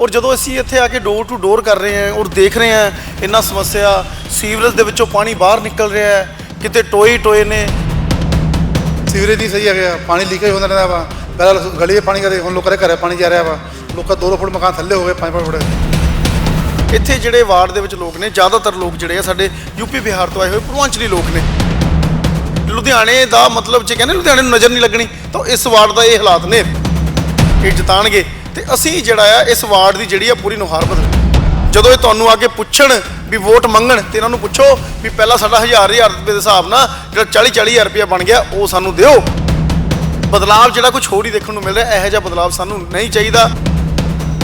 ਔਰ ਜਦੋਂ ਅਸੀਂ ਇੱਥੇ ਆ ਕੇ ਡੋਰ ਟੂ ਡੋਰ ਕਰ ਰਹੇ ਹਾਂ ਔਰ ਦੇਖ ਰਹੇ ਹਾਂ ਇੰਨਾ ਸਮੱਸਿਆ ਸੀਵਰੇਜ ਦੇ ਵਿੱਚੋਂ ਪਾਣੀ ਬਾਹਰ ਨਿਕਲ ਰਿਹਾ ਹੈ ਕਿਤੇ ਟੋਏ ਟੋਏ ਨੇ। ਸੀਵਰੇਜ ਦੀ ਸਹੀ ਹੈਗਾ ਪਾਣੀ ਲੀਕੇਜ ਹੁੰਦਾ ਰਹਿੰਦਾ ਵਾ। ਪਹਿਲਾਂ ਗਲੀ 'ਚ ਪਾਣੀ ਕਰੇ ਹੁਣ ਲੋਕਾਂ ਦੇ ਘਰੇ ਪਾਣੀ ਜਾ ਰਿਹਾ ਵਾ। ਲੋਕਾਂ ਦੋ ਦੋ ਫੁੱਟ ਮਕਾਨ ਥੱਲੇ ਹੋ ਗਏ ਪੰਜ ਪੰਜ ਫੁੱਟ। ਇੱਥੇ ਜਿਹੜੇ ਵਾਰਡ ਦੇ ਵਿੱਚ ਲੋਕ ਨੇ ਜ਼ਿਆਦਾਤਰ ਲੋਕ ਜਿਹੜੇ ਆ ਸਾਡੇ ਯੂਪੀ ਬਿਹਾਰ ਤੋਂ ਆਏ ਹੋਏ ਪੂਰਵਾਂਚਲੀ ਲੋਕ ਨੇ। ਲੁਧਿਆਣੇ ਦਾ ਮਤਲਬ ਜੇ ਕਹਿੰਦੇ ਲੁਧਿਆਣੇ ਨੂੰ ਨਜ਼ਰ ਨਹੀਂ ਲੱਗਣੀ ਤਾਂ ਇਸ ਵਾਰਡ ਦਾ ਇਹ ਹਾਲਾਤ ਨੇ। ਇਹ ਜਿਤਾਣਗੇ। ਤੇ ਅਸੀਂ ਜਿਹੜਾ ਆ, ਇਸ ਵਾਰਡ ਦੀ ਜਿਹੜੀ ਆ ਪੂਰੀ ਨੁਹਾਰ ਬਦਲ ਜਦੋਂ ਇਹ ਤੁਹਾਨੂੰ ਆ ਕੇ ਪੁੱਛਣ ਵੀ ਵੋਟ ਮੰਗਣ ਤੇ ਇਹਨਾਂ ਨੂੰ ਪੁੱਛੋ ਵੀ ਪਹਿਲਾਂ ਸਾਡਾ ਹਜ਼ਾਰ ਹਜ਼ਾਰ ਰੁਪਏ ਦੇ ਹਿਸਾਬ ਨਾਲ ਜਿਹੜਾ 40 40 ਹਜ਼ਾਰ ਰੁਪਏ ਬਣ ਗਿਆ, ਉਹ ਸਾਨੂੰ ਦਿਓ। ਬਦਲਾਵ ਜਿਹੜਾ ਕੁਝ ਹੋਰ ਹੀ ਦੇਖਣ ਨੂੰ ਮਿਲ ਰਿਹਾ, ਇਹੋ ਜਿਹਾ ਬਦਲਾਵ ਸਾਨੂੰ ਨਹੀਂ ਚਾਹੀਦਾ।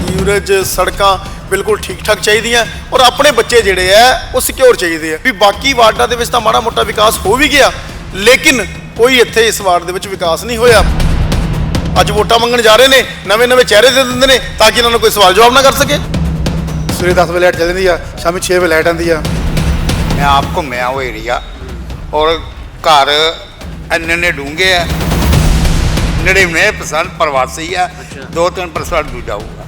ਸੀਵਰੇਜ ਸੜਕਾਂ ਬਿਲਕੁਲ ਠੀਕ ਠਾਕ ਚਾਹੀਦੀਆਂ ਔਰ ਆਪਣੇ ਬੱਚੇ ਜਿਹੜੇ ਆ, ਉਹ ਸਿਕਿਉਰ ਚਾਹੀਦੇ ਆ। ਵੀ ਬਾਕੀ ਵਾਰਡਾਂ ਦੇ ਵਿੱਚ ਤਾਂ ਮਾੜਾ ਮੋਟਾ ਵਿਕਾਸ ਹੋ ਵੀ ਗਿਆ, ਲੇਕਿਨ ਕੋਈ ਇੱਥੇ ਇਸ ਵਾਰਡ ਦੇ ਵਿੱਚ ਵਿਕਾਸ ਨਹੀਂ ਹੋਇਆ। ਅੱਜ ਵੋਟਾਂ ਮੰਗਣ ਜਾ ਰਹੇ ਨੇ ਨਵੇਂ ਨਵੇਂ ਚਿਹਰੇ ਦੇ ਦਿੰਦੇ ਨੇ ਤਾਂ ਕਿ ਇਹਨਾਂ ਨੂੰ ਕੋਈ ਸਵਾਲ ਜਵਾਬ ਨਾ ਕਰ ਸਕੇ। ਸਵੇਰੇ 10 ਵਜੇ ਲਾਈਟ ਚੱਲ ਜਾਂਦੀ ਆ ਸ਼ਾਮੀ 6 ਵਜੇ ਲਾਈਟ ਆਉਂਦੀ ਆ। ਮੈਂ ਆਪ ਘੁੰਮਿਆ ਉਹ ਏਰੀਆ ਔਰ ਘਰ ਇੰਨੇ ਨੇ ਡੂੰਘੇ ਆ। ਨੜਿਨਵੇਂ ਪਰਸੈਂਟ ਪ੍ਰਵਾਸੀ ਆ ਦੋ ਤਿੰਨ ਪਰਸੈਂਟ ਦੂਜਾ ਹੋਊਗਾ।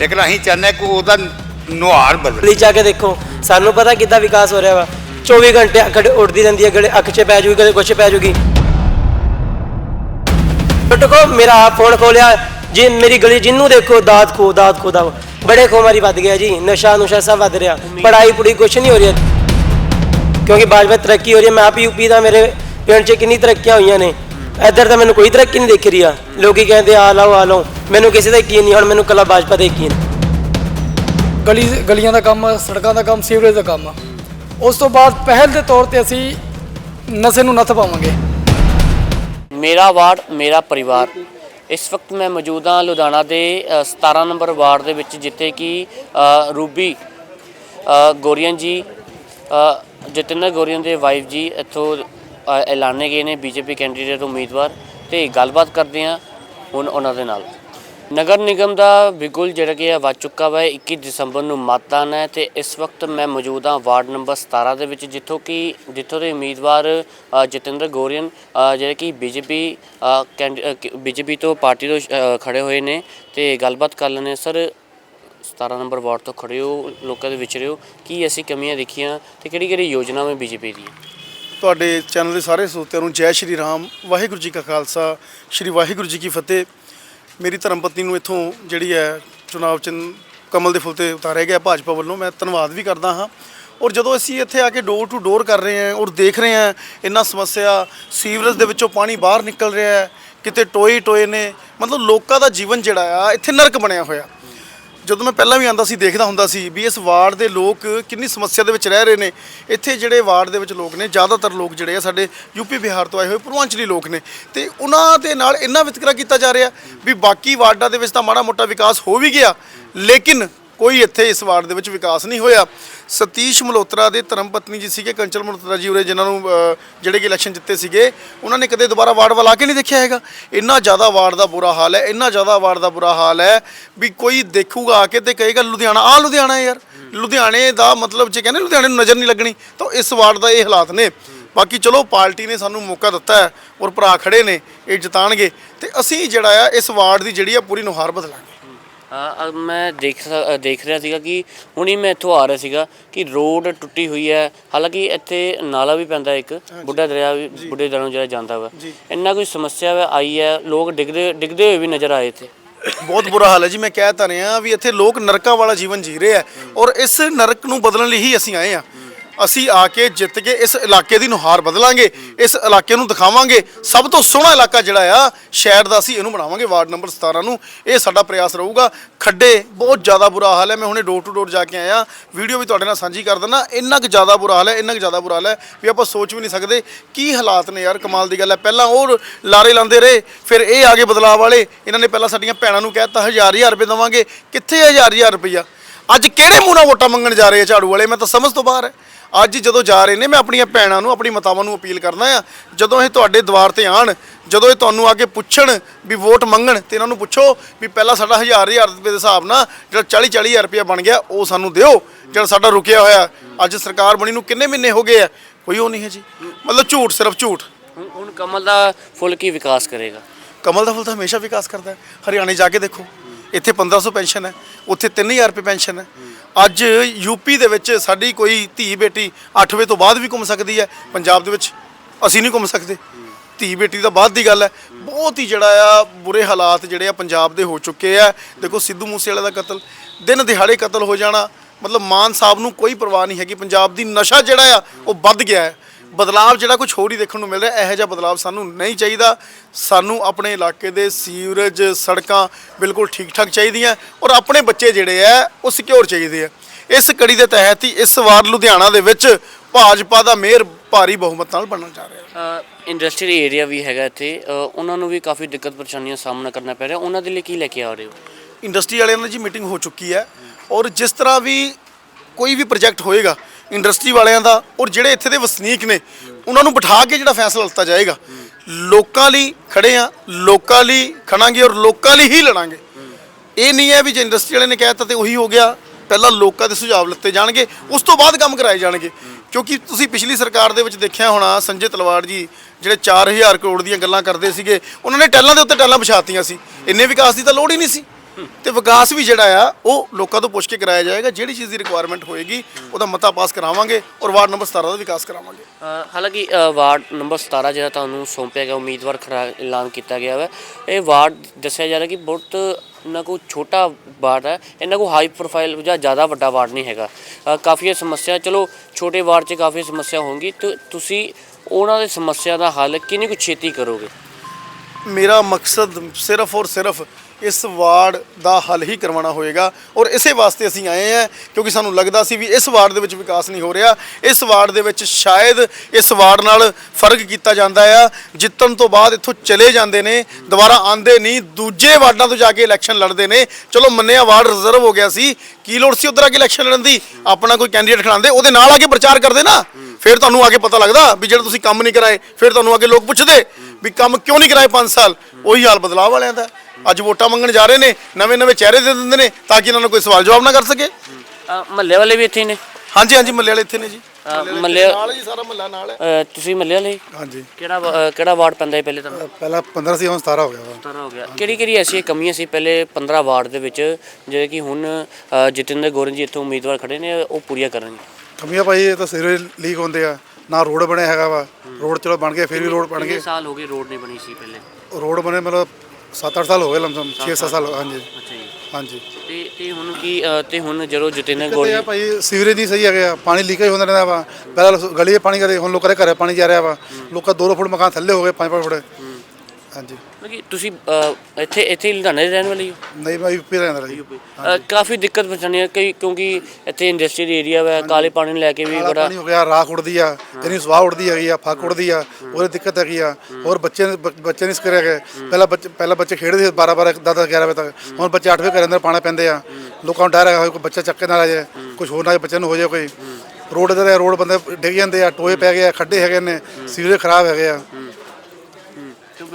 ਲੇਕਿਨ ਅਸੀਂ ਚਾਹੁੰਦੇ ਕਿ ਉਹਦਾ ਨੁਹਾਰ ਬਦਲੇ। ਗਲੀ ਜਾ ਕੇ ਦੇਖੋ ਸਾਨੂੰ ਪਤਾ ਕਿੱਦਾਂ ਵਿਕਾਸ ਹੋ ਰਿਹਾ ਵਾ। 24 ਘੰਟੇ ਅੱਖ ਉੱਡਦੀ ਰਹਿੰਦੀ ਹੈ ਗਲੇ ਅੱਖ 'ਚ ਪੈ ਜੂਗੀ ਕਦੇ ਕੁਛ ਪੈ ਜੂਗੀ। ਟੁੱਟਕੋ ਮੇਰਾ ਆਪ ਫੋਨ ਖੋਲਿਆ। ਜੀ ਮੇਰੀ ਗਲੀ ਜਿੰਨੂੰ ਦੇਖੋ ਦਾਤ ਖੋ ਦਾਤ ਖੋ ਦਾ ਬੜੇ ਖੋਮਾਰੀ ਵੱਧ ਗਿਆ ਜੀ ਨਸ਼ਾ ਨੁਸ਼ਾ ਸਭ ਵੱਧ ਰਿਹਾ। ਪੜਾਈ ਪੁੜੀ ਕੁਛ ਨਹੀਂ ਹੋ ਰਿਹਾ। ਕਿਉਂਕਿ ਬਾਜਵਾ ਤਰੱਕੀ ਹੋ ਰਹੀ ਹੈ। ਮੈਂ ਆਪ ਯੂਪੀ ਦਾ ਮੇਰੇ ਪਿੰਡ 'ਚ ਕਿੰਨੀ ਤਰੱਕੀਆਂ ਹੋਈਆਂ ਨੇ। ਇੱਧਰ ਤਾਂ ਮੈਨੂੰ ਕੋਈ ਤਰੱਕੀ ਨਹੀਂ ਦਿਖ ਰਹੀ ਆ। ਲੋਕੀ ਕਹਿੰਦੇ ਆ ਲਓ ਆ ਲਓ। ਮੈਨੂੰ ਕਿਸੇ ਦਾ ਯਕੀਨ ਨਹੀਂ ਹੁਣ ਮੈਨੂੰ ਕੱਲਾ ਬਾਜਪਾ ਦਾ ਯਕੀਨ। ਗਲੀ ਗਲੀਆਂ ਦਾ ਕੰਮ ਸੜਕਾਂ ਦਾ ਕੰਮ ਸੀਵਰੇਜ ਦਾ ਕੰਮ। ਉਸ ਤੋਂ ਬਾਅਦ ਪਹਿਲ ਦੇ ਤੌਰ ਤੇ ਅਸੀਂ ਨਸ਼ੇ ਨੂੰ ਨੱਥ ਪਾਵਾਂਗੇ। ਮੇਰਾ ਵਾਰਡ ਮੇਰਾ ਪਰਿਵਾਰ। ਇਸ ਵਕਤ ਮੈਂ ਮੌਜੂਦ ਹਾਂ ਲੁਧਿਆਣਾ ਦੇ ਅ, 17 ਨੰਬਰ ਵਾਰਡ ਦੇ ਵਿੱਚ ਜਿੱਥੇ ਕਿ ਰੂਬੀ ਅ, ਗੋਰੀਅਨ ਜੀ ਜਤਿੰਦਰ ਗੋਰੀਅਨ ਦੇ ਵਾਈਫ ਜੀ ਇੱਥੋਂ ਐਲਾਨੇ ਗਏ ਨੇ ਬੀਜੇਪੀ ਕੈਂਡੀਡੇਟ ਉਮੀਦਵਾਰ ਤੇ ਗੱਲਬਾਤ ਕਰਦੇ ਹਾਂ ਹੁਣ ਉਹਨਾਂ ਦੇ ਨਾਲ। ਨਗਰ ਨਿਗਮ ਦਾ ਬਿਗੁਲ ਜਿਹੜਾ ਕਿ ਹੈ ਵੱਜ ਚੁੱਕਾ ਵਾ 21 ਦਸੰਬਰ ਨੂੰ ਮਤਦਾਨ ਹੈ ਤੇ ਇਸ ਵਕਤ ਮੈਂ ਮੌਜੂਦ ਹਾਂ ਵਾਰਡ ਨੰਬਰ 17 ਦੇ ਵਿੱਚ ਜਿੱਥੋਂ ਕਿ ਜਿੱਥੋਂ ਦੇ ਉਮੀਦਵਾਰ ਜਤਿੰਦਰ ਗੋਰੀਅਨ ਜਿਹੜੇ ਕਿ ਬੀਜੇਪੀ ਬੀਜੇਪੀ ਤੋਂ ਪਾਰਟੀ ਤੋਂ ਅ, ਖੜੇ ਹੋਏ ਨੇ ਤੇ ਗੱਲਬਾਤ ਕਰ ਲੈਣੇ ਸਰ 17 ਨੰਬਰ ਵਾਰਡ ਤੋਂ ਖੜੇ ਹੋ ਲੋਕਾਂ ਦੇ ਵਿਚਰੇ ਹੋ ਕੀ ਅਸੀਂ ਕਮੀਆਂ ਦੇਖੀਆਂ ਤੇ ਕਿਹੜੀ ਕਿਹੜੀ ਯੋਜਨਾਵਾਂ ਬੀਜੇਪੀ ਦੀ ਤੁਹਾਡੇ ਚੈਨਲ ਦੇ ਸਾਰੇ ਸਰੋਤਿਆਂ ਨੂੰ ਜੈ ਸ਼੍ਰੀ ਰਾਮ ਵਾਹਿਗੁਰੂ ਜੀ ਕਾ ਖਾਲਸਾ ਸ਼੍ਰੀ ਵਾਹਿਗੁਰੂ ਜੀ ਕੀ ਫਤਿਹ। ਮੇਰੀ ਧਰਮ ਪਤਨੀ ਨੂੰ ਇੱਥੋਂ ਜਿਹੜੀ ਹੈ ਚੁਣਾਵ ਚਿੰਨ ਕਮਲ ਦੇ ਫੁੱਲ ਤੇ ਉਤਾਰਿਆ ਗਿਆ ਭਾਜਪਾ ਵੱਲੋਂ। ਮੈਂ ਧੰਨਵਾਦ ਵੀ ਕਰਦਾ ਹਾਂ। ਔਰ ਜਦੋਂ ਅਸੀਂ ਇੱਥੇ ਆ ਕੇ ਡੋਰ ਟੂ ਡੋਰ ਕਰ ਰਹੇ ਹਾਂ ਔਰ ਦੇਖ ਰਹੇ ਹਾਂ ਇੰਨਾ ਸਮੱਸਿਆ, ਸੀਵਰੇਜ ਦੇ ਵਿੱਚੋਂ ਪਾਣੀ ਬਾਹਰ ਨਿਕਲ ਰਿਹਾ ਹੈ, ਕਿਤੇ ਟੋਏ ਟੋਏ ਨੇ। ਮਤਲਬ ਲੋਕਾਂ ਦਾ ਜੀਵਨ ਜਿਹੜਾ ਆ, ਇੱਥੇ ਨਰਕ ਬਣਿਆ ਹੋਇਆ। ਜਦੋਂ ਮੈਂ ਪਹਿਲਾਂ ਵੀ ਆਂਦਾ ਸੀ, ਦੇਖਦਾ ਹੁੰਦਾ ਸੀ ਵੀ ਇਸ ਵਾਰਡ ਦੇ ਲੋਕ ਕਿੰਨੀ ਸਮੱਸਿਆ ਦੇ ਵਿੱਚ ਰਹਿ ਰਹੇ ਨੇ। ਇੱਥੇ ਜਿਹੜੇ ਵਾਰਡ ਦੇ ਵਿੱਚ ਲੋਕ ਨੇ, ਜ਼ਿਆਦਾਤਰ ਲੋਕ ਜਿਹੜੇ ਆ ਸਾਡੇ ਯੂਪੀ ਬਿਹਾਰ ਤੋਂ ਆਏ ਹੋਏ ਪੂਰਵਾਂਚਲੀ ਲੋਕ ਨੇ। ਤੇ ਉਹਨਾਂ ਦੇ ਨਾਲ ਇੰਨਾ ਵਿਤਕਰਾ ਕੀਤਾ ਜਾ ਰਿਹਾ ਵੀ ਬਾਕੀ ਵਾਰਡਾਂ ਦੇ ਵਿੱਚ ਤਾਂ ਮਾੜਾ ਮੋਟਾ ਵਿਕਾਸ ਹੋ ਵੀ ਗਿਆ, ਲੇਕਿਨ ਕੋਈ ਇੱਥੇ ਇਸ ਵਾਰਡ ਦੇ ਵਿੱਚ ਵਿਕਾਸ ਨਹੀਂ ਹੋਇਆ। ਸਤੀਸ਼ ਮਲਹੋਤਰਾ ਦੇ ਧਰਮ ਪਤਨੀ ਜੀ ਸੀਗੇ ਕੰਚਲ ਮਲਹੋਤਰਾ ਜੀ ਉਰੇ, ਜਿਨ੍ਹਾਂ ਨੂੰ ਜਿਹੜੇ ਕਿ ਇਲੈਕਸ਼ਨ ਜਿੱਤੇ ਸੀਗੇ, ਉਹਨਾਂ ਨੇ ਕਦੇ ਦੁਬਾਰਾ ਵਾਰਡ ਵੱਲ ਆ ਕੇ ਨਹੀਂ ਦੇਖਿਆ ਹੈਗਾ। ਇੰਨਾ ਜ਼ਿਆਦਾ ਵਾਰਡ ਦਾ ਬੁਰਾ ਹਾਲ ਹੈ, ਇੰਨਾ ਜ਼ਿਆਦਾ ਵਾਰਡ ਦਾ ਬੁਰਾ ਹਾਲ ਹੈ ਵੀ ਕੋਈ ਦੇਖੂਗਾ ਆ ਕੇ ਤੇ ਕਹੇਗਾ, ਲੁਧਿਆਣਾ ਆ ਲੁਧਿਆਣਾ ਹੈ ਯਾਰ। ਲੁਧਿਆਣੇ ਦਾ ਮਤਲਬ ਜੇ ਕਹਿੰਦੇ ਲੁਧਿਆਣੇ ਨੂੰ ਨਜ਼ਰ ਨਹੀਂ ਲੱਗਣੀ, ਤਾਂ ਇਸ ਵਾਰਡ ਦਾ ਇਹ ਹਾਲਾਤ ਨੇ। ਬਾਕੀ ਚਲੋ, ਪਾਰਟੀ ਨੇ ਸਾਨੂੰ ਮੌਕਾ ਦਿੱਤਾ ਹੈ ਔਰ ਭਰਾ ਖੜੇ ਨੇ, ਇਹ ਜਿਤਾਣਗੇ। ਤੇ ਅਸੀਂ ਜਿਹੜਾ ਆ, ਇਸ ਵਾਰਡ ਦੀ ਜਿਹੜੀ ਆ ਪੂਰੀ ਨੁਹਾਰ ਬਦਲਾਂਗੇ। ਅ, ਮੈਂ ਦੇਖ ਅ, ਦੇਖ ਰਿਹਾ ਸੀਗਾ ਕਿ ਹੁਣੀ ਮੈਂ ਇੱਥੋਂ ਆ ਰਿਹਾ ਸੀਗਾ ਕਿ ਰੋਡ ਟੁੱਟੀ ਹੋਈ ਹੈ। ਹਾਲਾਂਕਿ ਇੱਥੇ ਨਾਲਾ ਵੀ ਪੈਂਦਾ ਇੱਕ ਬੁੱਢਾ ਦਰਿਆ ਵੀ ਬੁੱਢੇ ਦਰਿਆ ਨੂੰ ਜਿਹੜਾ ਜਾਂਦਾ ਵਾ। ਇੰਨਾ ਕੋਈ ਸਮੱਸਿਆ ਵਾ ਆਈ ਹੈ ਲੋਕ ਡਿੱਗਦੇ ਡਿੱਗਦੇ ਹੋਏ ਵੀ ਨਜ਼ਰ ਆਏ ਇੱਥੇ। ਬਹੁਤ ਬੁਰਾ ਹਾਲ ਹੈ ਜੀ ਮੈਂ ਕਹਿ ਤਾਂ ਰਿਹਾ ਵੀ ਇੱਥੇ ਲੋਕ ਨਰਕਾਂ ਵਾਲਾ ਜੀਵਨ ਜੀ ਰਹੇ ਆ ਔਰ ਇਸ ਨਰਕ ਨੂੰ ਬਦਲਣ ਲਈ ਹੀ ਅਸੀਂ ਆਏ ਆ ਅਸੀਂ ਆ ਕੇ ਜਿੱਤ ਕੇ ਇਸ ਇਲਾਕੇ ਦੀ ਨੁਹਾਰ ਬਦਲਾਂਗੇ, ਇਸ ਇਲਾਕੇ ਨੂੰ ਦਿਖਾਵਾਂਗੇ। ਸਭ ਤੋਂ ਸੋਹਣਾ ਇਲਾਕਾ ਜਿਹੜਾ ਆ, ਸ਼ਹਿਰ ਦਾ ਅਸੀਂ ਇਹਨੂੰ ਬਣਾਵਾਂਗੇ, ਵਾਰਡ ਨੰਬਰ 17 ਨੂੰ। ਇਹ ਸਾਡਾ ਪ੍ਰਯਾਸ ਰਹੂਗਾ। ਖੱਡੇ, ਬਹੁਤ ਜ਼ਿਆਦਾ ਬੁਰਾ ਹਾਲ ਹੈ। ਮੈਂ ਹੁਣੇ ਡੋਰ ਟੂ ਡੋਰ ਜਾ ਕੇ ਆਇਆ। ਵੀਡੀਓ ਵੀ ਤੁਹਾਡੇ ਨਾਲ ਸਾਂਝੀ ਕਰ ਦਿੰਦਾ। ਇੰਨਾ ਕੁ ਜ਼ਿਆਦਾ ਬੁਰਾ ਹਾਲ ਹੈ, ਇੰਨਾ ਕੁ ਜ਼ਿਆਦਾ ਬੁਰਾ ਹਾਲ ਹੈ ਵੀ ਆਪਾਂ ਸੋਚ ਵੀ ਨਹੀਂ ਸਕਦੇ ਕੀ ਹਾਲਾਤ ਨੇ ਯਾਰ, ਕਮਾਲ ਦੀ ਗੱਲ ਹੈ। ਪਹਿਲਾਂ ਉਹ ਲਾਰੇ ਲਾਉਂਦੇ ਰਹੇ, ਫਿਰ ਇਹ ਆ ਗਏ ਬਦਲਾਅ ਵਾਲੇ। ਇਹਨਾਂ ਨੇ ਪਹਿਲਾਂ ਸਾਡੀਆਂ ਭੈਣਾਂ ਨੂੰ ਕਹਿਤਾ, ਹਜ਼ਾਰ ਹਜ਼ਾਰ ਰੁਪਏ ਦੇਵਾਂਗੇ। ਕਿੱਥੇ ਹਜ਼ਾਰ ਹਜ਼ਾਰ ਰੁਪਈਆ? ਅੱਜ ਕਿਹੜੇ ਮੂੰਹ ਨਾਲ ਵੋਟਾਂ ਮੰਗਣ ਜਾ ਰਹੇ ਆ ਝਾੜੂ ਵਾਲੇ? ਮੈਂ ਤਾਂ ਸਮਝ ਤੋਂ ਬਾਹਰ ਹੈ। ਅੱਜ ਜਦੋਂ ਜਾ ਰਹੇ ਨੇ ਮੈਂ ਆਪਣੀਆਂ ਭੈਣਾਂ ਨੂੰ ਆਪਣੀ ਮਾਤਾਵਾਂ ਨੂੰ ਅਪੀਲ ਕਰਦਾ ਆ ਜਦੋਂ ਇਹ ਤੁਹਾਡੇ ਦੁਆਰ ਤੇ ਆਣ ਜਦੋਂ ਇਹ ਤੁਹਾਨੂੰ ਆ ਕੇ ਪੁੱਛਣ ਵੀ ਵੋਟ ਮੰਗਣ ਤੇ ਇਹਨਾਂ ਨੂੰ ਪੁੱਛੋ ਵੀ ਪਹਿਲਾਂ ਸਾਡਾ ਹਜ਼ਾਰ ਹਜ਼ਾਰ ਰੁਪਏ ਦੇ ਹਿਸਾਬ ਨਾਲ ਜਿਹੜਾ 40 40 ਹਜ਼ਾਰ ਰੁਪਏ ਬਣ ਗਿਆ ਉਹ ਸਾਨੂੰ ਦਿਓ ਜਿਹੜਾ ਸਾਡਾ ਰੁਕਿਆ ਹੋਇਆ। ਅੱਜ ਸਰਕਾਰ ਬਣੀ ਨੂੰ ਕਿੰਨੇ ਮਹੀਨੇ ਹੋ ਗਏ ਆ? ਕੋਈ ਉਹ ਨਹੀਂ ਹੈ ਜੀ। ਮਤਲਬ ਝੂਠ ਸਿਰਫ ਝੂਠ। ਹੁਣ ਹੁਣ ਕਮਲ ਦਾ ਫੁੱਲ ਕੀ ਵਿਕਾਸ ਕਰੇਗਾ? ਕਮਲ ਦਾ ਫੁੱਲ ਤਾਂ ਹਮੇਸ਼ਾ ਵਿਕਾਸ ਕਰਦਾ ਹੈ। ਹਰਿਆਣੇ ਜਾ ਕੇ ਦੇਖੋ। ਇੱਥੇ 1500 ਪੈਨਸ਼ਨ ਹੈ, ਉੱਥੇ 3000 ਰੁਪਏ ਪੈਨਸ਼ਨ ਹੈ। ਅੱਜ ਯੂਪੀ ਦੇ ਵਿੱਚ ਸਾਡੀ ਕੋਈ ਧੀ ਬੇਟੀ 8 ਵਜੇ ਤੋਂ ਬਾਅਦ ਵੀ ਘੁੰਮ ਸਕਦੀ ਹੈ, ਪੰਜਾਬ ਦੇ ਵਿੱਚ ਅਸੀਂ ਨਹੀਂ ਘੁੰਮ ਸਕਦੇ। ਧੀ ਬੇਟੀ ਦਾ ਬਾਅਦ ਦੀ ਗੱਲ ਹੈ, ਬਹੁਤ ਹੀ ਜਿਹੜਾ ਆ ਬੁਰੇ ਹਾਲਾਤ ਜਿਹੜੇ ਆ ਪੰਜਾਬ ਦੇ ਹੋ ਚੁੱਕੇ ਆ। ਦੇਖੋ ਸਿੱਧੂ ਮੂਸੇਵਾਲੇ ਦਾ ਕਤਲ, ਦਿਨ ਦਿਹਾੜੇ ਕਤਲ ਹੋ ਜਾਣਾ, ਮਤਲਬ ਮਾਨ ਸਾਹਿਬ ਨੂੰ ਕੋਈ ਪਰਵਾਹ ਨਹੀਂ ਹੈਗੀ। ਪੰਜਾਬ ਦੀ ਨਸ਼ਾ ਜਿਹੜਾ ਆ, ਉਹ ਵੱਧ ਗਿਆ ਹੈ। ਬਦਲਾਵ ਜਿਹੜਾ ਕੁਝ ਹੋਰ ਹੀ ਦੇਖਣ ਨੂੰ ਮਿਲ ਰਿਹਾ ਇਹੋ ਜਿਹਾ ਬਦਲਾਵ ਸਾਨੂੰ ਨਹੀਂ ਚਾਹੀਦਾ। ਸਾਨੂੰ ਆਪਣੇ ਇਲਾਕੇ ਦੇ ਸੀਵਰੇਜ ਸੜਕਾਂ ਬਿਲਕੁਲ ਠੀਕ ਠਾਕ ਚਾਹੀਦੀਆਂ ਔਰ ਆਪਣੇ ਬੱਚੇ ਜਿਹੜੇ ਆ ਉਹ ਸਿਕਿਉਰ ਚਾਹੀਦੇ ਆ। ਇਸ ਕੜੀ ਦੇ ਤਹਿਤ ਹੀ ਇਸ ਵਾਰ ਲੁਧਿਆਣਾ ਦੇ ਵਿੱਚ ਭਾਜਪਾ ਦਾ ਮੇਅਰ ਭਾਰੀ ਬਹੁਮਤ ਨਾਲ ਬਣਨ ਜਾ ਰਿਹਾ। ਹੈ ਇੰਡਸਟਰੀਅਲ ਏਰੀਆ ਵੀ ਹੈਗਾ ਇੱਥੇ। ਅ, ਉਹਨਾਂ ਨੂੰ ਵੀ ਕਾਫੀ ਦਿੱਕਤ ਪਰੇਸ਼ਾਨੀਆਂ ਦਾ ਸਾਹਮਣਾ ਕਰਨਾ ਪੈ ਰਿਹਾ। ਉਹਨਾਂ ਦੇ ਲਈ ਕੀ ਲੈ ਕੇ ਆ ਰਹੇ ਹੋ? ਇੰਡਸਟਰੀ ਵਾਲਿਆਂ ਨਾਲ ਜੀ ਮੀਟਿੰਗ ਹੋ ਚੁੱਕੀ ਹੈ ਔਰ ਜਿਸ ਤਰ੍ਹਾਂ ਵੀ ਕੋਈ ਵੀ ਪ੍ਰੋਜੈਕਟ ਹੋਏਗਾ ਇੰਡਸਟਰੀ ਵਾਲਿਆਂ ਦਾ ਔਰ ਜਿਹੜੇ ਇੱਥੇ ਦੇ ਵਸਨੀਕ ਨੇ, ਉਹਨਾਂ ਨੂੰ ਬਿਠਾ ਕੇ ਜਿਹੜਾ ਫੈਸਲਾ ਲਿੱਤਾ ਜਾਏਗਾ। ਲੋਕਾਂ ਲਈ ਖੜੇ ਆ, ਲੋਕਾਂ ਲਈ ਖੜਾਂਗੇ ਔਰ ਲੋਕਾਂ ਲਈ ਹੀ ਲੜਾਂਗੇ। ਇਹ ਨਹੀਂ ਹੈ ਵੀ ਜੇ ਇੰਡਸਟਰੀ ਵਾਲੇ ਨੇ ਕਹਿਤਾ ਤੇ ਉਹੀ ਹੋ ਗਿਆ। ਪਹਿਲਾਂ ਲੋਕਾਂ ਦੇ ਸੁਝਾਅ ਲਿੱਤੇ ਜਾਣਗੇ, ਉਸ ਤੋਂ ਬਾਅਦ ਕੰਮ ਕਰਾਏ ਜਾਣਗੇ। ਕਿਉਂਕਿ ਤੁਸੀਂ ਪਿਛਲੀ ਸਰਕਾਰ ਦੇ ਵਿੱਚ ਦੇਖਿਆ ਹੋਣਾ, ਸੰਜੇ ਤਲਵਾੜ ਜੀ ਜਿਹੜੇ 4000 ਕਰੋੜ ਦੀਆਂ ਗੱਲਾਂ ਕਰਦੇ ਸੀਗੇ, ਉਹਨਾਂ ਨੇ ਟੈਲਾਂ ਦੇ ਉੱਤੇ ਟੈਲਾਂ ਵਿਛਾਤੀਆਂ ਸੀ। ਇੰਨੇ ਵਿਕਾਸ ਦੀ ਤਾਂ ਲੋੜ ਹੀ ਨਹੀਂ ਸੀ। ਤੇ ਵਿਕਾਸ ਵੀ ਜਿਹੜਾ ਆ ਉਹ ਲੋਕਾਂ ਤੋਂ ਪੁੱਛ ਕੇ ਕਰਾਇਆ ਜਾਏਗਾ ਜਿਹੜੀ ਚੀਜ਼ ਦੀ ਰਿਕੁਆਇਰਮੈਂਟ ਹੋਏਗੀ ਉਹਦਾ ਮਤਾ ਪਾਸ ਕਰਾਵਾਂਗੇ ਔਰ ਵਾਰਡ ਨੰਬਰ 17 ਦਾ ਵਿਕਾਸ ਕਰਾਵਾਂਗੇ। ਅ, ਹਾਲਾਂਕਿ ਅ, ਵਾਰਡ ਨੰਬਰ 17 ਜਿਹੜਾ ਤੁਹਾਨੂੰ ਸੌਂਪਿਆ ਗਿਆ ਉਮੀਦਵਾਰ ਖਰਾ ਐਲਾਨ ਕੀਤਾ ਗਿਆ ਹੈ ਇਹ ਵਾਰਡ ਦੱਸਿਆ ਜਾ ਰਿਹਾ ਕਿ ਬਹੁਤ ਇਹਨਾਂ ਕੋ ਛੋਟਾ ਵਾਰਡ ਹੈ ਇਹਨਾਂ ਕੋ ਹਾਈ ਪ੍ਰੋਫਾਈਲ ਜਾਂ ਜ਼ਿਆਦਾ ਵੱਡਾ ਵਾਰਡ ਨਹੀਂ ਹੈਗਾ। ਅ, ਕਾਫੀ ਸਮੱਸਿਆ ਚਲੋ ਛੋਟੇ ਵਾਰਡ 'ਚ ਕਾਫੀ ਸਮੱਸਿਆ ਹੋਣਗੀ ਤੇ ਤੁਸੀਂ ਉਹਨਾਂ ਦੀ ਸਮੱਸਿਆ ਦਾ ਹੱਲ ਕਿੰਨੀ ਕੁ ਛੇਤੀ ਕਰੋਗੇ? ਮੇਰਾ ਮਕਸਦ ਸਿਰਫ ਔਰ ਸਿਰਫ ਇਸ ਵਾਰਡ ਦਾ ਹੱਲ ਹੀ ਕਰਵਾਉਣਾ ਹੋਏਗਾ। ਔਰ ਇਸੇ ਵਾਸਤੇ ਅਸੀਂ ਆਏ ਹਾਂ, ਕਿਉਂਕਿ ਸਾਨੂੰ ਲੱਗਦਾ ਸੀ ਵੀ ਇਸ ਵਾਰਡ ਦੇ ਵਿੱਚ ਵਿਕਾਸ ਨਹੀਂ ਹੋ ਰਿਹਾ। ਇਸ ਵਾਰਡ ਦੇ ਵਿੱਚ ਸ਼ਾਇਦ ਇਸ ਵਾਰਡ ਨਾਲ ਫ਼ਰਕ ਕੀਤਾ ਜਾਂਦਾ ਆ। ਜਿੱਤਣ ਤੋਂ ਬਾਅਦ ਇੱਥੋਂ ਚਲੇ ਜਾਂਦੇ ਨੇ, ਦੁਬਾਰਾ ਆਂਦੇ ਨਹੀਂ, ਦੂਜੇ ਵਾਰਡਾਂ ਤੋਂ ਜਾ ਕੇ ਇਲੈਕਸ਼ਨ ਲੜਦੇ ਨੇ। ਚਲੋ, ਮੰਨਿਆ ਵਾਰਡ ਰਿਜ਼ਰਵ ਹੋ ਗਿਆ ਸੀ। ਕੀ ਲੋੜ ਸੀ ਉਧਰ ਆ ਕੇ ਇਲੈਕਸ਼ਨ ਲੜਨ ਦੀ? ਆਪਣਾ ਕੋਈ ਕੈਂਡੀਡੇਟ ਖੜਾਉਂਦੇ, ਉਹਦੇ ਨਾਲ ਆ ਕੇ ਪ੍ਰਚਾਰ ਕਰਦੇ ਨਾ। ਫਿਰ ਤੁਹਾਨੂੰ ਆ ਕੇ ਪਤਾ ਲੱਗਦਾ ਵੀ ਜਿਹੜੇ ਤੁਸੀਂ ਕੰਮ ਨਹੀਂ ਕਰਾਏ, ਫਿਰ ਤੁਹਾਨੂੰ ਆ ਕੇ ਲੋਕ ਪੁੱਛਦੇ। ਵੀ ਕੰਮ ਕਿਉਂ ਨਹੀਂ ਕਰਾਏ 5 ਸਾਲ? ਉਹੀ ਹਾਲ ਬਦਲਾਅ ਵਾਲਿਆਂ ਦਾ। ਅੱਜ ਵੋਟਾਂ ਮੰਗਣ ਜਾ ਰਹੇ ਨੇ ਨਵੇਂ ਨਵੇਂ ਚਿਹਰੇ ਦੇ ਦਿੰਦੇ ਨੇ ਤਾਂ ਕਿ ਇਹਨਾਂ ਨੂੰ ਕੋਈ ਸਵਾਲ ਜਵਾਬ ਨਾ ਕਰ ਸਕੇ। ਮਹੱਲੇ ਵਾਲੇ ਵੀ ਇੱਥੇ ਹੀ ਨੇ। ਹਾਂਜੀ ਹਾਂਜੀ ਮੱਲੇ ਵਾਲੇ ਇੱਥੇ ਨੇ ਜੀ। ਮਹੱਲੇ ਨਾਲ ਜੀ ਸਾਰਾ ਮੱਲਾ ਨਾਲ ਹੈ। ਤੁਸੀਂ ਮਹੱਲੇ ਵਾਲੇ? ਹਾਂਜੀ। ਕਿਹੜਾ ਵਾ- ਕਿਹੜਾ ਵਾਰਡ ਪੈਂਦਾ ਹੈ ਪਹਿਲੇ ਤੁਹਾਨੂੰ? ਪਹਿਲਾਂ 15 ਸੀ ਹੁਣ 17 ਹੋ ਗਿਆ ਵਾ। ਤਰ੍ਹਾਂ ਹੋ ਗਿਆ। ਕਿਹੜੀ ਕਿਹੜੀ ਐਸੀਆਂ ਕਮੀਆਂ ਸੀ ਪਹਿਲੇ 15 ਵਾਰਡ ਦੇ ਵਿੱਚ ਜਿਹੜੇ ਕਿ ਹੁਣ ਜਤਿੰਦਰ ਗੋਰਨ ਜੀ ਇੱਥੋਂ ਉਮੀਦਵਾਰ ਖੜੇ ਨੇ ਉਹ ਪੂਰੀਆਂ ਕਰਨਗੇ? ਕਮੀਆਂ ਭਾਈ ਇਹ ਤਾਂ ਸੀਵਰੇਜ ਲੀਕ ਹੁੰਦੇ ਆ। ਨਾ ਰੋਡ ਬਣਿਆ ਹੈਗਾ ਵਾ। ਰੋਡ ਚਲੋ ਬਣ ਗਏ ਫਿਰ ਵੀ ਰੋਡ ਬਣ ਕਿੰਨੇ ਗਏ ਸਾਲ ਹੋ ਗਏ ਰੋਡ ਨਹੀਂ ਬਣੀ ਸੀ ਪਹਿਲੇ? ਰੋਡ ਬਣੇ ਮਤਲਬ 7-8 ਸਾਲ ਹੋ ਗਏ ਲਮਸਮ 6-7 ਸਾਲ ਹਾਂਜੀ। ਅੱਛਾ ਜੀ। ਹਾਂਜੀ। ਤੇ ਤੇ ਹੁਣ ਕੀ ਅ, ਤੇ ਹੁਣ ਜਦੋਂ ਜਤਿੰਦਰ ਕਿਤੇ ਗੋਰਨ ਆ ਭਾਈ ਸੀਵਰੇਜ ਨਹੀਂ ਸਹੀ ਹੈਗਾ ਪਾਣੀ ਲੀਕੇਜ ਹੁੰਦਾ ਰਹਿੰਦਾ ਵਾ। ਪਹਿਲਾਂ ਗਲੀ 'ਚ ਪਾਣੀ ਕਦੇ ਹੁਣ ਲੋਕਾਂ ਦੇ ਘਰੇ ਪਾਣੀ ਜਾ ਰਿਹਾ ਵਾ। ਲੋਕਾਂ ਦੋ ਦੋ ਫੁੱਟ ਮਕਾਨ ਥੱਲੇ ਹੋ ਗਏ ਪੰਜ ਪੰਜ ਫੁੱਟ ਹਾਂਜੀ। ਕਿ ਤੁਸੀਂ ਅ, ਇੱਥੇ ਇੱਥੇ ਹੀ ਲੁਧਿਆਣੇ ਦੇ ਰਹਿਣ ਵਾਲੇ ਹੋ? ਨਹੀਂ ਮੈਂ ਯੂਪੀ ਰਹਿੰਦਾ ਜੀ। ਅ, ਕਾਫੀ ਦਿੱਕਤ ਪਰੇਸ਼ਾਨੀ ਹੈ ਕਈ ਕਿਉਂਕਿ ਇੱਥੇ ਇੰਡਸਟਰੀਅਲ ਏਰੀਆ ਹੈ ਕਾਲੇ ਪਾਣੀ ਨੂੰ ਲੈ ਕੇ ਵੀ ਕਾਲਾ ਬੜਾ ਪਾਣੀ ਹੋ ਗਿਆ ਰਾਖ ਉੜਦੀ ਆ ਇੰਨੀ ਸਵਾਹ ਉੜਦੀ ਹੈਗੀ ਆ ਫੱਕ ਉੜਦੀ ਆ ਉਹਦੀ ਦਿੱਕਤ ਹੈਗੀ ਆ। ਹੋਰ ਬੱਚੇ ਨੇ- ਬ- ਬੱਚੇ ਨਹੀਂ ਸਕਰਿਆ ਗਏ ਪਹਿਲਾਂ ਬੱਚੇ ਪਹਿਲਾਂ ਬੱਚੇ ਖੇਡਦੇ ਸੀ 12 12 10 10 11 ਵਜੇ ਤੱਕ। ਹੁਣ ਬੱਚੇ 8 ਵਜੇ ਘਰੇ ਅੰਦਰ ਪਾਣਾ ਪੈਂਦੇ ਆ। ਲੋਕਾਂ ਨੂੰ ਡਰ ਹੈਗਾ ਕੋਈ ਬੱਚਾ ਚੱਕੇ ਨਾਲ ਆ ਜਾਏ ਕੁਝ ਹੋਰ ਨਾ ਹੋਏ, ਬੱਚੇ ਨੂੰ ਹੋ ਜਾਏ ਕੋਈ। ਰੋਡ ਦੇ ਰੋਡ ਬੰਦੇ ਡਿੱਗ ਜਾਂਦੇ ਆ ਟੋਏ ਪੈ ਗਏ ਆ ਖੱਡੇ ਹੈਗੇ ਨੇ ਸੀਵਰੇਜ ਖਰਾਬ ਹੈਗੇ ਆ।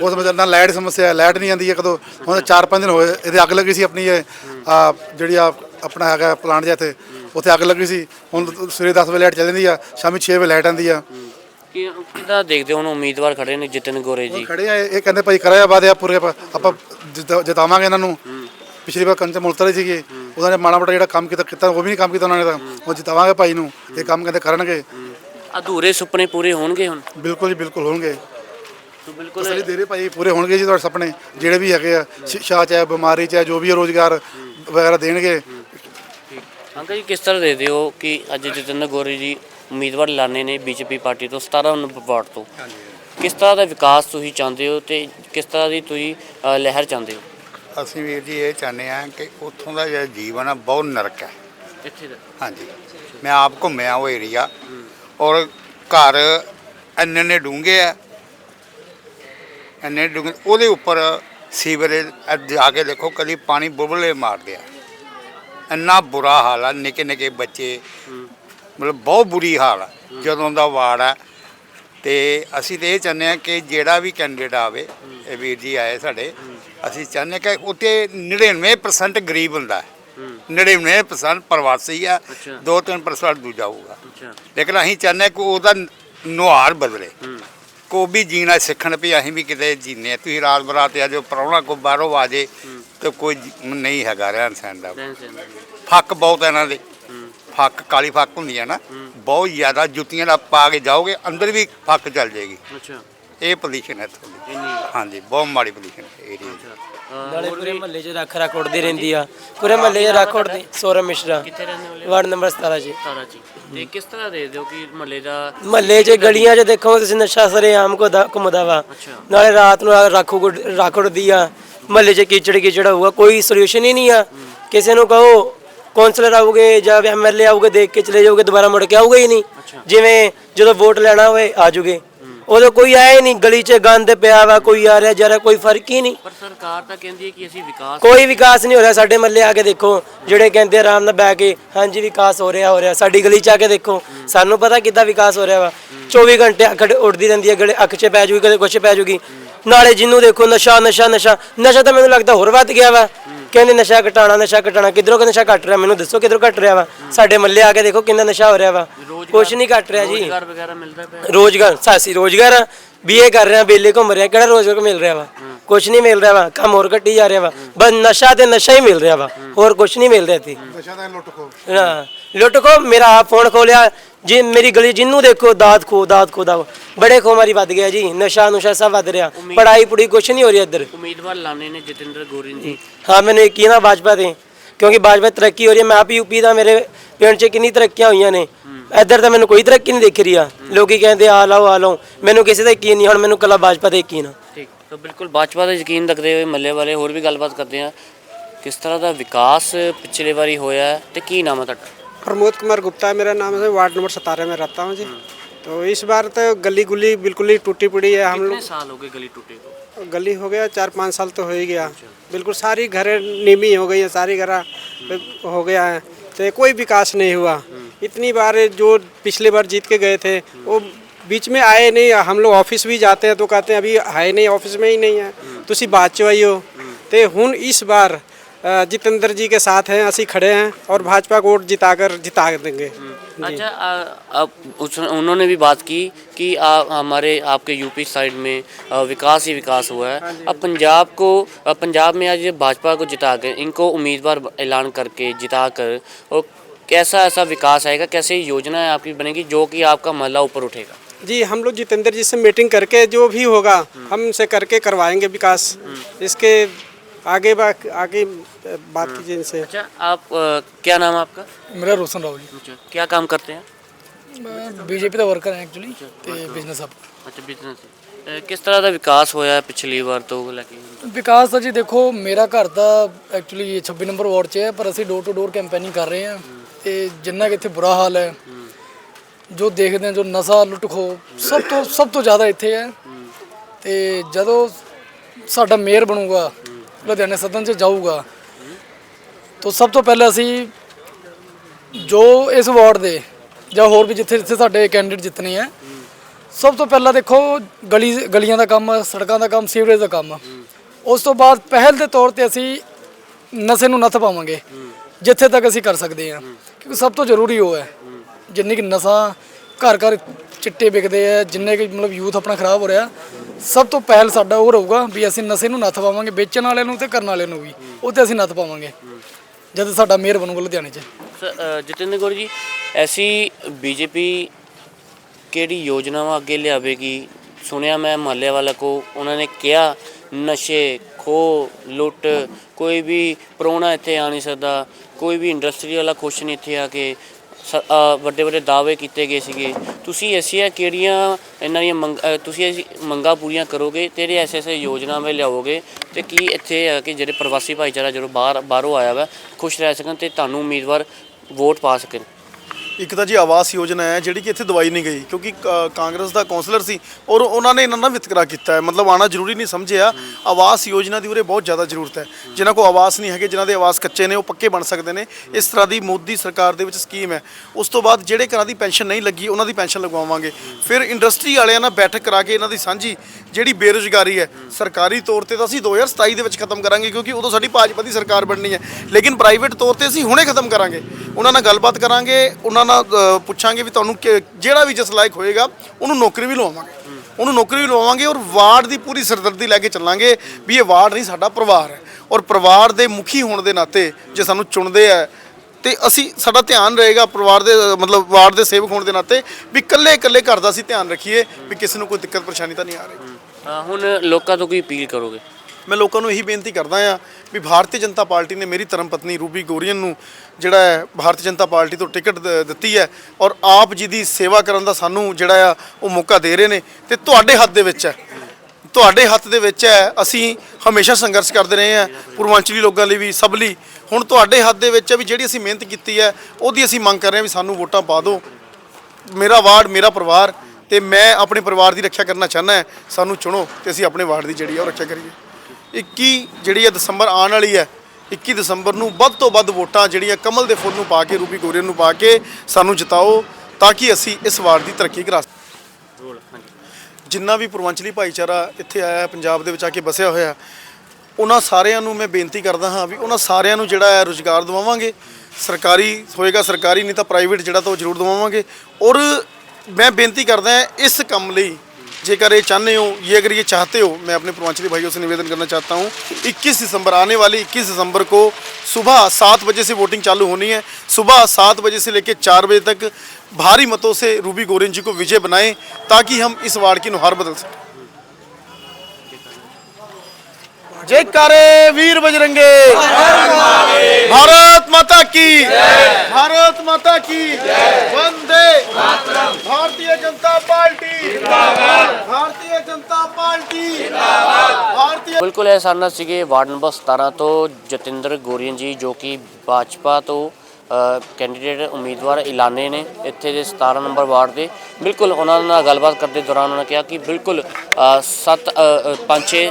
ਉਸ ਵਿੱਚ ਨਾ ਲਾਈਟ ਸਮੱਸਿਆ ਹੈ ਲਾਈਟ ਨਹੀਂ ਆਉਂਦੀ ਹੈ ਕਦੋਂ ਹੁਣ 4-5 ਦਿਨ ਹੋਏ ਇਹਦੇ ਅੱਗ ਲੱਗੀ ਸੀ ਆਪਣੀ ਇਹ ਆ ਜਿਹੜੀ ਆ ਆਪਣਾ ਹੈਗਾ ਪਲਾਂਟ ਜਿਹਾ ਇੱਥੇ ਉੱਥੇ ਅੱਗ ਲੱਗੀ ਸੀ ਹੁਣ ਸਵੇਰੇ 10 ਵਜੇ ਲਾਈਟ ਚੱਲ ਜਾਂਦੀ ਆ ਸ਼ਾਮੀ 6 ਵਜੇ ਲਾਈਟ ਆਉਂਦੀ ਆ। ਕਿ ਕਿਦਾਂ ਦੇਖਦੇ ਹੋ ਹੁਣ ਉਮੀਦਵਾਰ ਖੜੇ ਨੇ ਜਤਿਨ ਗੋਰੇ ਜੀ? ਖੜੇ ਆ ਇਹ ਕਹਿੰਦੇ ਭਾਈ ਕਰਾਇਆ ਵਾਦੇ ਆ ਪੂਰੇ ਆਪਾਂ ਆਪਾਂ ਜਿਤਾ- ਜਿਤਾਵਾਂਗੇ ਇਹਨਾਂ ਨੂੰ। ਪਿਛਲੀ ਵਾਰ ਕੰਚ ਮੁਲਤਰੇ ਸੀਗੇ ਉਹਨਾਂ ਨੇ ਮਾੜਾ ਮੋਟਾ ਜਿਹੜਾ ਕੰਮ ਕੀਤਾ ਕੀਤਾ ਉਹ ਵੀ ਨਹੀਂ ਕੰਮ ਕੀਤਾ ਉਹਨਾਂ ਨੇ ਤਾਂ। ਉਹ ਜਿਤਾਵਾਂਗੇ ਭਾਈ ਨੂੰ ਇਹ ਕੰਮ ਕਹਿੰਦੇ ਕਰਨਗੇ। ਅਧੂਰੇ ਸੁਪਨੇ ਪੂਰੇ ਹੋਣਗੇ ਹੁਣ? ਬਿਲਕੁਲ ਜੀ ਬਿਲਕੁਲ ਹੋਣਗੇ। ਬਿਲਕੁਲ ਤਸਲੀ ਦੇ ਰਹੇ ਭਾਈ ਪੂਰੇ ਹੋਣਗੇ ਜੀ ਤੁਹਾਡੇ ਸੁਪਨੇ ਜਿਹੜੇ ਵੀ ਹੈਗੇ ਆ ਸ਼ਿਕਸ਼ਾ ਚਾਹੇ ਬਿਮਾਰੀ ਚਾਹੇ ਜੋ ਵੀ ਹੈ ਰੋਜ਼ਗਾਰ ਵਗੈਰਾ ਦੇਣਗੇ। ਅੰਕਲ ਜੀ ਕਿਸ ਤਰ੍ਹਾਂ ਦੇਖਦੇ ਹੋ ਕਿ ਅੱਜ ਜਤਿੰਦਰ ਗੋਰੇ ਜੀ ਉਮੀਦਵਾਰ ਲਾਣੇ ਨੇ ਬੀਜੇਪੀ ਪਾਰਟੀ ਤੋਂ 17 ਨੰਬਰ ਵਾਰਡ ਤੋਂ? ਕਿਸ ਤਰ੍ਹਾਂ ਦਾ ਵਿਕਾਸ ਤੁਸੀਂ ਚਾਹੁੰਦੇ ਹੋ ਤੇ ਕਿਸ ਤਰ੍ਹਾਂ ਦੀ ਤੁਸੀਂ ਅ, ਲਹਿਰ ਚਾਹੁੰਦੇ ਹੋ? ਅਸੀਂ ਵੀਰ ਜੀ ਇਹ ਚਾਹੁੰਦੇ ਹਾਂ ਕਿ ਉੱਥੋਂ ਦਾ ਜਿਹੜਾ ਜੀਵਨ ਆ ਬਹੁਤ ਨਰਕ ਹੈ। ਇੱਥੇ ਦਾ। ਹਾਂਜੀ। ਮੈਂ ਆਪ ਘੁੰਮਿਆ ਉਹ ਏਰੀਆ ਔਰ ਘਰ ਇੰਨੇ ਨੇ ਡੂੰਘੇ ਆ ਇੰਨੇ ਡੂੰਘੇ ਉਹਦੇ ਉੱਪਰ ਸੀਵਰੇਜ ਜਾ ਕੇ ਦੇਖੋ ਕਦੀ ਪਾਣੀ ਬੁਲਬੁਲੇ ਮਾਰਦੇ ਆ। ਇੰਨਾ ਬੁਰਾ ਹਾਲ ਆ ਨਿੱਕੇ ਨਿੱਕੇ ਬੱਚੇ। ਮਤਲਬ ਬਹੁਤ ਬੁਰੀ ਹਾਲ ਆ ਜਦੋਂ ਦਾ ਵਾਰਡ ਆ। ਤੇ ਅਸੀਂ ਤੇ ਇਹ ਚਾਹੁੰਦੇ ਆ ਕਿ ਜਿਹੜਾ ਵੀ ਕੈਂਡੀਡੇਟ ਆਵੇ ਇਹ ਵੀਰ ਜੀ ਆਏ ਸਾਡੇ ਅਸੀਂ ਚਾਹੁੰਦੇ ਕਿ ਉੱਤੇ 99% ਗਰੀਬ ਹੁੰਦਾ ਹੈ। 99% ਪ੍ਰਵਾਸੀ ਆ ਅੱਛਾ। 2-3% ਦੂਜਾ ਹੋਊਗਾ। ਲੇਕਿਨ ਅਸੀਂ ਚਾਹੁੰਦੇ ਕਿ ਉਹਦਾ ਨੁਹਾਰ ਬਦਲੇ। ਕੋ ਵੀ ਜੀਣਾ ਸਿੱਖਣ ਵੀ ਅਸੀਂ ਵੀ ਕਿਤੇ ਜੀਨੇ ਤੁਸੀਂ ਰਾਤ ਬਰਾਤ ਆ ਜੋ ਪ੍ਰਾਹੁਣਾ ਕੋ ਬਾਹਰੋਂ ਆ ਜੇ ਤੇ ਕੋਈ ਨਹੀਂ ਹੈਗਾ ਰਹਿਣ ਸਹਿਣ ਦਾ। ਰਹਿਣ ਸਹਿਣ ਦਾ। ਫੱਕ ਬਹੁਤ ਹੈ ਇਹਨਾਂ ਦੇ। ਫੱਕ ਕਾਲੀ ਫੱਕ ਹੁੰਦੀ ਹੈ ਨਾ। ਬਹੁਤ ਜ਼ਿਆਦਾ ਜੁੱਤੀਆਂ ਦਾ ਪਾ ਕੇ ਜਾਓਗੇ ਅੰਦਰ ਵੀ ਫੱਕ ਚੱਲ ਜਾਏਗੀ। ਅੱਛਾ। ਇਹ ਪੋਜੀਸ਼ਨ ਹੈ ਇੰਨੀ। ਹਾਂਜੀ ਬਹੁਤ ਮਾੜੀ ਪੋਜੀਸ਼ਨ ਹੈ ਏਰੀਆ ਦੀ ਨਾਲੇ ਪੂਰੇ ਮਹੱਲੇ 'ਚ ਰੱਖ ਰੱਖ ਉੱਡਦੀ ਰਹਿੰਦੀ ਆ। ਪੂਰੇ ਮਹੱਲੇ 'ਚ ਰੱਖ ਉੱਡਦੀ ਸੌਰਵ ਮਿਸ਼ਰਾ। ਕਿੱਥੇ ਰਹਿੰਦੇ ਵਾਲੇ ਵਾਰਡ ਨੰਬਰ 17 ਜੀ ਤਾਰਾ ਜੀ ਤੇ ਕਿਸ ਤਰ੍ਹਾਂ ਦੇ ਦਿਓ ਕਿ ਮਹੱਲੇ ਦਾ ਮਹੱਲੇ 'ਚ ਗਲੀਆਂ 'ਚ ਦੇਖੋ ਤੁਸੀਂ ਨਸ਼ਾ ਸਰੇਆਮ ਕੋ ਦਾ ਘੁੰਮਦਾ ਵਾ। ਨਾਲੇ ਰਾਤ ਨੂੰ ਰੱਖ ਉੱਡ- ਰੱਖ ਉੱਡਦੀ ਆ। ਮਹੱਲੇ 'ਚ ਕੀਚੜ ਕੀਚੜ ਹੋਊਗਾ ਕੋਈ ਸੋਲੂਸ਼ਨ ਹੀ ਨਹੀਂ ਆ। ਕਿਸੇ ਨੂੰ ਕਹੋ ਕੌਂਸਲਰ ਆਉਗੇ ਜਾਂ ਐਮਐਲਏ ਆਉਗੇ ਦੇਖ ਕੇ ਚਲੇ ਜਾਓਗੇ ਦੁਬਾਰਾ ਮੁੜ ਕੇ ਆਉਗੇ ਹੀ ਨਹੀਂ। ਜਿਵੇਂ ਜਦੋਂ ਵੋਟ ਲੈਣਾ ਹੋਵੇ ਆ ਜੂਗੇ। ਉਦੋਂ ਕੋਈ ਆਇਆ ਹੀ ਨਹੀਂ ਗਲੀ 'ਚ ਗੰਦ ਪਿਆ ਵਾ ਕੋਈ ਆ ਰਿਹਾ ਜਾ ਰਿਹਾ ਕੋਈ ਫ਼ਰਕ ਹੀ ਨਹੀਂ। ਪਰ ਸਰਕਾਰ ਤਾਂ ਕਹਿੰਦੀ ਹੈ ਕਿ ਅਸੀਂ ਵਿਕਾਸ ਕੋਈ ਵਿਕਾਸ ਨਹੀਂ ਹੋ ਰਿਹਾ ਸਾਡੇ ਮੱਲੇ ਆ ਕੇ ਦੇਖੋ ਜਿਹੜੇ ਕਹਿੰਦੇ ਆਰਾਮ ਨਾਲ ਬਹਿ ਕੇ ਹਾਂਜੀ ਵਿਕਾਸ ਹੋ ਰਿਹਾ ਹੋ ਰਿਹਾ ਸਾਡੀ ਗਲੀ ਚ ਆ ਕੇ ਦੇਖੋ ਸਾਨੂੰ ਪਤਾ ਕਿੱਦਾਂ ਵਿਕਾਸ ਹੋ ਰਿਹਾ ਵਾ। 24 ਘੰਟੇ ਅੱਖ ਉੱਡਦੀ ਰਹਿੰਦੀ ਹੈ ਗਲੇ ਅੱਖ 'ਚ ਪੈ ਜੂਗੀ ਕਦੇ ਕੁਛ ਪੈ ਜੂਗੀ। ਨਾਲੇ ਜਿੰਨੂੰ ਦੇਖੋ ਨਸ਼ਾ ਨਸ਼ਾ ਨਸ਼ਾ ਨਸ਼ਾ ਤਾਂ ਮੈਨੂੰ ਲੱਗਦਾ ਹੋਰ ਵੱਧ ਗਿਆ ਵਾ। ਕਹਿੰਦੇ ਨਸ਼ਾ ਘਟਾਣਾ ਨਸ਼ਾ ਘਟਾਣਾ ਕਿਧਰੋਂ ਕਿ ਨਸ਼ਾ ਘਟ ਰਿਹਾ? ਮੈਨੂੰ ਦੱਸੋ ਕਿਧਰੋਂ ਘਟ ਰਿਹਾ ਵਾ? ਸਾਡੇ ਮੱਲੇ ਆ ਕੇ ਦੇਖੋ ਕਿੰਨਾ ਨਸ਼ਾ ਹੋ ਰਿਹਾ ਵਾ। ਕੁਛ ਨਹੀਂ ਘਟ ਰਿਹਾ ਜੀ। ਰੋਜ਼ਗਾਰ ਵਗੈਰਾ ਮਿਲਦਾ ਪਿਆ? ਰੋਜ਼ਗਾਰ ਸਾਸੀ ਰੋਜ਼ਗਾਰ ਆ ਬੀਏ ਕਰ ਰਹੇ ਆ ਬੇਲੇ ਘੁੰਮ ਰਹੇ ਕਿਹੜਾ ਰੋਜ਼ਗਾਰ ਮਿਲ ਰਿਹਾ ਵਾ? ਕੁਛ ਨਹੀਂ ਮਿਲ ਰਿਹਾ ਵਾ। ਕੰਮ ਹੋਰ ਘਟੀ ਜਾ ਰਿਹਾ ਵਾ। ਬਸ ਨਸ਼ਾ ਤੇ ਨਸ਼ਾ ਹੀ ਮਿਲ ਰਿਹਾ ਵਾ। ਹੋਰ ਕੁਛ ਨਹੀਂ ਮਿਲ ਰਿਹਾ ਇੱਥੇ। ਨਸ਼ਾ ਦਾ ਲੁੱਟ ਖੋ ਹਾਂ। ਲੁੱਟ ਕੋ ਮੇਰਾ ਆਪ ਫੋਨ ਖੋਲਿਆ ਜੀ ਮੇਰੀ ਗਲੀ ਜਿੰਨੂੰ ਦੇਖੋ ਦਾਤ ਖੋ ਦਾਤ ਖੋ ਦਾ ਬੜੇ ਖੋਮਾਰੀ ਵੱਧ ਗਿਆ ਜੀ ਨਸ਼ਾ ਨੁਸ਼ਾ ਸਭ ਵੱਧ ਰਿਹਾ। ਪੜਾਈ ਪੁੜੀ ਕੁਛ ਨਹੀਂ ਹੋ ਰਹੀ ਇੱਧਰ। ਉਮੀਦਵਾਰ ਲਾਣੇ ਨੇ ਜਤਿੰਦਰ ਗੋਰੀ ਜੀ। ਹਾਂ ਮੈਨੂੰ ਯਕੀਨ ਆ ਭਾਜਪਾ ਤੇ ਕਿਉਂਕਿ ਭਾਜਪਾ ਤਰੱਕੀ ਹੋ ਰਹੀ ਹੈ। ਮੈਂ ਆਪ ਯੂਪੀ ਦਾ ਮੇਰੇ ਪਿੰਡ 'ਚ ਕਿੰਨੀ ਤਰੱਕੀਆਂ ਹੋਈਆਂ ਨੇ। ਇੱਧਰ ਤਾਂ ਮੈਨੂੰ ਕੋਈ ਤਰੱਕੀ ਨਹੀਂ ਦਿਖ ਰਹੀ ਆ। ਲੋਕੀ ਕਹਿੰਦੇ ਆ ਲਾਓ ਆ ਲਾਓ। ਮੈਨੂੰ ਕਿਸੇ ਦਾ ਯਕੀਨ ਨਹੀਂ ਹੁਣ ਮੈਨੂੰ ਕੱਲਾ ਭਾਜਪਾ ਤੇ ਯਕੀਨ ਆ। ਠੀਕ ਤਾਂ ਬਿਲਕੁਲ ਭਾਜਪਾ ਦਾ ਯਕੀਨ ਰੱਖਦੇ ਹੋਏ ਮੱਲੇ ਵਾਲੇ ਹੋਰ ਵੀ ਗੱਲਬਾਤ ਕਰਦੇ ਆ। ਕਿਸ ਤਰ੍ਹਾਂ ਦਾ ਵਿਕਾਸ ਪਿਛਲੇ ਵਾਰੀ ਹੋਇਆ ਤੇ ਕੀ ਨਾਮ ਹੈ ਤੁਹਾਡਾ? प्रमोद कुमार गुप्ता मेरा नाम है वार्ड नंबर सतारह में रहता हूँ जी। तो इस बार तो गली गुली बिल्कुल ही टूटी पड़ी है हम लोग साल हो गए गली टूटी को? गली हो गया चार पाँच साल तो हो ही गया। अच्छा। बिल्कुल सारी घरें नीमी हो गई है सारी घर हो गया है। तो कोई विकास नहीं हुआ। हम्म। इतनी बार जो पिछले बार जीत के गए थे हम्म। वो बीच में आए नहीं हम लोग ऑफ़िस भी जाते हैं तो कहते हैं अभी आए नहीं ऑफ़िस में ही नहीं है। हम्म। तो तुम बात चो हो। तो हूँ इस बार जितेंद्र जी के साथ हैं ਅਸੀਂ खड़े हैं और भाजपा को वोट जिताकर जिता देंगे। अच्छा आ, अब उस, उन्होंने भी बात की कि आ, हमारे आपके यूपी साइड में आ, विकास ही विकास हुआ है। अब पंजाब को आ, पंजाब में आज भाजपा को जिता कर इनको उम्मीदवार ऐलान करके जिता कर और कैसा ऐसा विकास आएगा? कैसे योजना आपकी बनेगी जो कि आपका महल्ला ऊपर उठेगा? जी हम लोग जितेंद्र जी से मीटिंग करके जो भी होगा हमसे करके करवाएँगे विकास। इसके आगे बा आगे बात कीजिए इनसे अच्छा आप आ, क्या नाम है आपका ਮੇਰਾ ਰੋਸ਼ਨ ਰਾਓ ਜੀ अच्छा क्या काम करते हैं ਮੈਂ ਬੀਜੇਪੀ ਦਾ ਵਰਕਰ ਹਾਂ ਐਕਚੁਅਲੀ ਤੇ ਬਿਜ਼ਨਸ ਅਪ अच्छा बिजनेस किस तरह का विकास होया है पिछली बार तो लेके ਵਿਕਾਸ ਤਾਂ ਜੀ ਦੇਖੋ ਮੇਰਾ ਘਰ ਤਾਂ ਐਕਚੁਅਲੀ 26 ਨੰਬਰ ਵਾਰਡ 'ਚ ਹੈ ਪਰ ਅਸੀਂ ਡੋਰ ਟੂ ਡੋਰ ਕੈਂਪੇਨਿੰਗ ਕਰ ਰਹੇ ਹਾਂ ਤੇ ਜਿੰਨਾ ਕਿ ਇੱਥੇ ਬੁਰਾ ਹਾਲ ਹੈ ਜੋ ਦੇਖਦੇ ਹਾਂ ਜੋ ਨਸ਼ਾ ਲੁੱਟ ਖੋ ਸਭ ਤੋਂ ਸਭ ਤੋਂ ਜ਼ਿਆਦਾ ਇੱਥੇ ਹੈ ਤੇ ਜਦੋਂ ਸਾਡਾ ਮੇਅਰ ਬਣੂਗਾ ਲੁਧਿਆਣੇ ਸਦਨ 'ਚ ਜਾਊਗਾ। ਤਾਂ ਸਭ ਤੋਂ ਪਹਿਲਾਂ ਅਸੀਂ ਜੋ ਇਸ ਵਾਰਡ ਦੇ ਜਾਂ ਹੋਰ ਵੀ ਜਿੱਥੇ ਜਿੱਥੇ ਸਾਡੇ ਕੈਂਡੀਡੇਟ ਜਿੱਤਨੇ ਆ, ਸਭ ਤੋਂ ਪਹਿਲਾਂ ਦੇਖੋ ਗਲੀ ਗਲੀਆਂ ਦਾ ਕੰਮ, ਸੜਕਾਂ ਦਾ ਕੰਮ, ਸੀਵਰੇਜ ਦਾ ਕੰਮ। ਉਸ ਤੋਂ ਬਾਅਦ ਪਹਿਲ ਦੇ ਤੌਰ ਤੇ ਅਸੀਂ ਨਸ਼ੇ ਨੂੰ ਨੱਥ ਪਾਵਾਂਗੇ, ਜਿੱਥੇ ਤੱਕ ਅਸੀਂ ਕਰ ਸਕਦੇ ਹਾਂ। ਕਿਉਂਕਿ ਸਭ ਤੋਂ ਜ਼ਰੂਰੀ ਉਹ ਹੈ, ਜਿੰਨੀ ਕਿ ਨਸ਼ਾ ਘਰ ਘਰ ਚਿੱਟੇ ਵਿਕਦੇ ਆ, ਜਿੰਨੇ ਕਿ ਮਤਲਬ ਯੂਥ ਆਪਣਾ ਖਰਾਬ ਹੋ ਰਿਹਾ ਸਭ ਤੋਂ ਪਹਿਲ ਸਾਡਾ ਉਹ ਰਹੂਗਾ ਵੀ ਅਸੀਂ ਨਸ਼ੇ ਨੂੰ ਨੱਥ ਪਾਵਾਂਗੇ, ਵੇਚਣ ਵਾਲਿਆਂ ਨੂੰ ਤੇ ਕਰਨ ਵਾਲਿਆਂ ਨੂੰ ਵੀ, ਉਹ ਤੇ ਅਸੀਂ ਨੱਥ ਪਾਵਾਂਗੇ। ਜਦ ਸਾਡਾ ਮੇਅਰ ਬਣੂਗਾ ਲੁਧਿਆਣੇ 'ਚ। ਜਤਿੰਦਰ ਗੌਰ ਜੀ, ਐਸੀ ਬੀਜੇਪੀ ਕਿਹੜੀ ਯੋਜਨਾਵਾਂ ਅੱਗੇ ਲਿਆਵੇਗੀ? ਸੁਣਿਆ ਮੈਂ ਮਹੱਲੇ ਵਾਲਾ ਕੋ, ਉਹਨਾਂ ਨੇ ਕਿਹਾ, ਨਸ਼ੇ, ਖੋ, ਲੁੱਟ, ਕੋਈ ਵੀ ਪ੍ਰਾਹੁਣਾ ਇੱਥੇ ਆ ਨਹੀਂ ਸਕਦਾ, ਕੋਈ ਵੀ ਇੰਡਸਟਰੀ ਵਾਲਾ ਕੁਛ ਨਹੀਂ ਇੱਥੇ ਆ ਕੇ ਵੱਡੇ ਵੱਡੇ ਦਾਅਵੇ ਕੀਤੇ ਗਏ ਸੀਗੇ। ਤੁਸੀਂ ਐਸੀਆਂ ਕਿਹੜੀਆਂ ਇਹਨਾਂ ਦੀਆਂ ਮੰਗ ਤੁਸੀਂ ਐਸੀ ਮੰਗਾਂ ਪੂਰੀਆਂ ਕਰੋਗੇ, ਤੇਰੇ ਐਸੇ ਐਸੇ ਯੋਜਨਾਵਾਂ ਲਿਆਓਗੇ ਤੇ ਕੀ ਇੱਥੇ ਆ ਕਿ ਜਿਹੜੇ ਪ੍ਰਵਾਸੀ ਭਾਈਚਾਰਾ ਜਦੋਂ ਬਾਹਰ, ਬਾਹਰੋਂ ਆਇਆ ਵਾ, ਖੁਸ਼ ਰਹਿ ਸਕਣ ਤੇ ਤੁਹਾਨੂੰ ਉਮੀਦਵਾਰ ਵੋਟ ਪਾ ਸਕਣ? ਇੱਕ ਤਾਂ ਜੀ ਆਵਾਸ ਯੋਜਨਾ ਹੈ ਜਿਹੜੀ ਕਿ ਇੱਥੇ ਦਵਾਈ ਨਹੀਂ ਗਈ, ਕਿਉਂਕਿ ਕ- ਕਾਂਗਰਸ ਦਾ ਕੌਂਸਲਰ ਸੀ ਔਰ ਉਹਨਾਂ ਨੇ ਇਹਨਾਂ ਨਾਲ ਵਿਤਕਰਾ ਕੀਤਾ ਹੈ। ਮਤਲਬ ਆਣਾ ਜ਼ਰੂਰੀ ਨਹੀਂ ਸਮਝਿਆ। ਆਵਾਸ ਯੋਜਨਾ ਦੀ ਉਰੇ ਬਹੁਤ ਜ਼ਿਆਦਾ ਜ਼ਰੂਰਤ ਹੈ। ਜਿਨ੍ਹਾਂ ਕੋ ਆਵਾਸ ਨਹੀਂ ਹੈਗੇ, ਜਿਨ੍ਹਾਂ ਦੇ ਆਵਾਸ ਕੱਚੇ ਨੇ, ਉਹ ਪੱਕੇ ਬਣ ਸਕਦੇ ਨੇ। ਇਸ ਤਰ੍ਹਾਂ ਦੀ ਮੋਦੀ ਸਰਕਾਰ ਦੇ ਵਿੱਚ ਸਕੀਮ ਹੈ। ਉਸ ਤੋਂ ਬਾਅਦ ਜਿਹੜੇ ਘਰਾਂ ਦੀ ਪੈਨਸ਼ਨ ਨਹੀਂ ਲੱਗੀ, ਉਹਨਾਂ ਦੀ ਪੈਨਸ਼ਨ ਲਗਵਾਵਾਂਗੇ। ਫਿਰ ਇੰਡਸਟਰੀ ਵਾਲਿਆਂ ਨਾਲ ਬੈਠਕ ਕਰਾ ਕੇ ਇਹਨਾਂ ਦੀ ਸਾਂਝੀ ਜਿਹੜੀ ਬੇਰੁਜ਼ਗਾਰੀ ਹੈ, ਸਰਕਾਰੀ ਤੌਰ ਤੇ ਤਾਂ ਅਸੀਂ 2027 ਦੇ ਵਿੱਚ ਖਤਮ ਕਰਾਂਗੇ ਕਿਉਂਕਿ ਉਦੋਂ ਸਾਡੀ ਭਾਜਪਾ ਦੀ ਸਰਕਾਰ ਬਣਨੀ ਹੈ। ਲੇਕਿਨ ਪ੍ਰਾਈਵੇਟ ਤੌਰ ਤੇ ਅਸੀਂ ਹੁਣੇ ਖਤਮ ਕਰਾਂਗੇ। ਉਹਨਾਂ ਨਾਲ ਗੱਲਬਾਤ ਕਰਾਂਗੇ, ਉਹਨਾਂ ਨਾਲ ਪੁੱਛਾਂਗੇ ਵੀ ਤੁਹਾਨੂੰ ਕਿ- ਜਿਹੜਾ ਵੀ ਜਿਸ ਲਾਇਕ ਹੋਏਗਾ, ਉਹਨੂੰ ਨੌਕਰੀ ਵੀ ਲਵਾਵਾਂਗੇ। ਉਹਨੂੰ ਨੌਕਰੀ ਵੀ ਲਵਾਵਾਂਗੇ ਔਰ ਵਾਰਡ ਦੀ ਪੂਰੀ ਸਰਦਰਦੀ ਲੈ ਕੇ ਚੱਲਾਂਗੇ ਵੀ ਇਹ ਵਾਰਡ ਨਹੀਂ, ਸਾਡਾ ਪਰਿਵਾਰ ਹੈ। ਔਰ ਪਰਿਵਾਰ ਦੇ ਮੁਖੀ ਹੋਣ ਦੇ ਨਾਤੇ ਜੇ ਸਾਨੂੰ ਚੁਣਦੇ ਆ ਤੇ ਅਸੀਂ ਸਾਡਾ ਧਿਆਨ ਰਹੇਗਾ ਪਰਿਵਾਰ ਦੇ ਮਤਲਬ ਵਾਰਡ ਦੇ ਸੇਵਕ ਹੋਣ ਦੇ ਨਾਤੇ ਵੀ ਇਕੱਲੇ ਇਕੱਲੇ ਘਰ ਦਾ ਅਸੀਂ ਧਿਆਨ ਰੱਖੀਏ ਵੀ ਕਿਸੇ ਨੂੰ ਕੋਈ ਦਿੱਕਤ ਪਰੇਸ਼ਾਨੀ ਤਾਂ ਨਹੀਂ ਆ ਰਹੀ। ਅ, ਹੁਣ ਲੋਕਾਂ ਤੋਂ ਕੀ ਅਪੀਲ ਕਰੋਗੇ? ਮੈਂ ਲੋਕਾਂ ਨੂੰ ਇਹੀ ਬੇਨਤੀ ਕਰਦਾ ਆ ਵੀ ਭਾਰਤੀ ਜਨਤਾ ਪਾਰਟੀ ਨੇ ਮੇਰੀ ਧਰਮ ਪਤਨੀ ਰੂਬੀ ਗੋਰੀਅਨ ਨੂੰ ਜਿਹੜਾ ਹੈ ਭਾਰਤੀ ਜਨਤਾ ਪਾਰਟੀ ਤੋਂ ਟਿਕਟ ਦ- ਦਿੱਤੀ ਹੈ ਔਰ ਆਪ ਜੀ ਦੀ ਸੇਵਾ ਕਰਨ ਦਾ ਸਾਨੂੰ ਜਿਹੜਾ ਆ ਉਹ ਮੌਕਾ ਦੇ ਰਹੇ ਨੇ ਤੇ ਤੁਹਾਡੇ ਹੱਥ ਦੇ ਵਿੱਚ ਹੈ। ਤੁਹਾਡੇ ਹੱਥ ਦੇ ਵਿੱਚ ਹੈ। ਅਸੀਂ ਹਮੇਸ਼ਾ ਸੰਘਰਸ਼ ਕਰਦੇ ਰਹੇ ਹਾਂ। ਪੂਰਵਾਂਚਲੀ ਲੋਕਾਂ ਲਈ ਵੀ ਸਭ ਲਈ ਹੁਣ ਤੁਹਾਡੇ ਹੱਥ ਦੇ ਵਿੱਚ ਹੈ ਵੀ ਜਿਹੜੀ ਅਸੀਂ ਮਿਹਨਤ ਕੀਤੀ ਹੈ, ਉਹਦੀ ਅਸੀਂ ਮੰਗ ਕਰ ਰਹੇ ਹਾਂ ਵੀ ਸਾਨੂੰ ਵੋਟਾਂ ਪਾ ਦਿਓ। ਮੇਰਾ ਵਾਰਡ, ਮੇਰਾ ਪਰਿਵਾਰ ਤੇ ਮੈਂ ਆਪਣੇ ਪਰਿਵਾਰ ਦੀ ਰੱਖਿਆ ਕਰਨਾ ਚਾਹੁੰਦਾ ਹਾਂ। ਸਾਨੂੰ ਚੁਣੋ ਤੇ ਅਸੀਂ ਆਪਣੇ ਵਾਰਡ ਦੀ ਜਿਹੜੀ ਆ ਉਹ ਰੱਖਿਆ ਕਰੀਏ। 21 ਜਿਹੜੀ ਹੈ ਦਸੰਬਰ ਆਉਣ ਵਾਲੀ ਹੈ 21 ਦਸੰਬਰ ਨੂੰ ਵੱਧ ਤੋਂ ਵੱਧ ਵੋਟਾਂ ਜਿਹੜੀਆਂ ਕਮਲ ਦੇ ਫੁੱਲ ਨੂੰ ਪਾ ਕੇ, ਰੂਬੀ ਗੋਰੀਅਨ ਨੂੰ ਪਾ ਕੇ ਸਾਨੂੰ ਜਿਤਾਓ ਤਾਂ ਕਿ ਅਸੀਂ ਇਸ ਵਾਰਡ ਦੀ ਤਰੱਕੀ ਕਰਾ ਸਕੀਏ। ਜਿੰਨਾ ਵੀ ਪੂਰਵਾਂਚਲੀ ਭਾਈਚਾਰਾ ਇੱਥੇ ਆਇਆ ਪੰਜਾਬ ਦੇ ਵਿੱਚ ਆ ਕੇ ਵਸਿਆ ਹੋਇਆ ਉਹਨਾਂ ਸਾਰਿਆਂ ਨੂੰ ਮੈਂ ਬੇਨਤੀ ਕਰਦਾ ਹਾਂ ਵੀ ਉਹਨਾਂ ਸਾਰਿਆਂ ਨੂੰ ਜਿਹੜਾ ਹੈ ਰੁਜ਼ਗਾਰ ਦਿਵਾਵਾਂਗੇ ਸਰਕਾਰੀ ਹੋਏਗਾ ਸਰਕਾਰੀ ਨਹੀਂ ਤਾਂ ਪ੍ਰਾਈਵੇਟ ਜਿਹੜਾ ਤਾਂ ਉਹ ਜ਼ਰੂਰ ਦਿਵਾਵਾਂਗੇ ਔਰ ਮੈਂ ਬੇਨਤੀ ਕਰਦਾ ਹਾਂ ਇਸ ਕੰਮ ਲਈ जेकर ये चाहते हो ये अगर ये चाहते हो मैं अपने पूर्वांचली भाइयों से निवेदन करना चाहता हूँ 21 दिसंबर आने वाली 21 दिसंबर को सुबह सात बजे से वोटिंग चालू होनी है सुबह सात बजे से लेकर चार बजे तक भारी मतों से रूबी गोरेन जी को विजय बनाएं ताकि हम इस वार्ड की नुहार बदल सकें ਜੈਕਾਰੇ ਵੀਰ ਬਜਰੰਗੇ। ਭਾਰਤ ਮਾਤਾ ਕੀ ਭਾਰਤ ਮਾਤਾ ਕੀ ਵੰਦੇ ਮਾਤਰਮ। ਭਾਰਤੀ ਜਨਤਾ ਪਾਰਟੀ। ਜਿੰਦਾਬਾਦ। ਭਾਰਤੀ ਜਨਤਾ ਪਾਰਟੀ। ਜਿੰਦਾਬਾਦ। ਭਾਰਤੀ ਬਿਲਕੁਲ ਐਸਾਨਾ ਸੀਗੇ ਵਾਰਡ ਤੋਂ ਜਤਿੰਦਰ ਗੋਰੀਨ ਜੀ, ਜੋ ਕਿ ਭਾਜਪਾ ਤੋਂ ਕੈਂਡੀਡੇਟ ਉਮੀਦਵਾਰ ਐਲਾਨੇ ਨੇ ਇੱਥੇ ਦੇ 17 ਨੰਬਰ ਵਾਰਡ ਦੇ। ਬਿਲਕੁਲ ਉਹਨਾਂ ਨਾਲ ਗੱਲਬਾਤ ਕਰਦੇ ਦੌਰਾਨ ਉਹਨਾਂ ਨੇ ਕਿਹਾ ਕਿ ਬਿਲਕੁਲ 7 5 6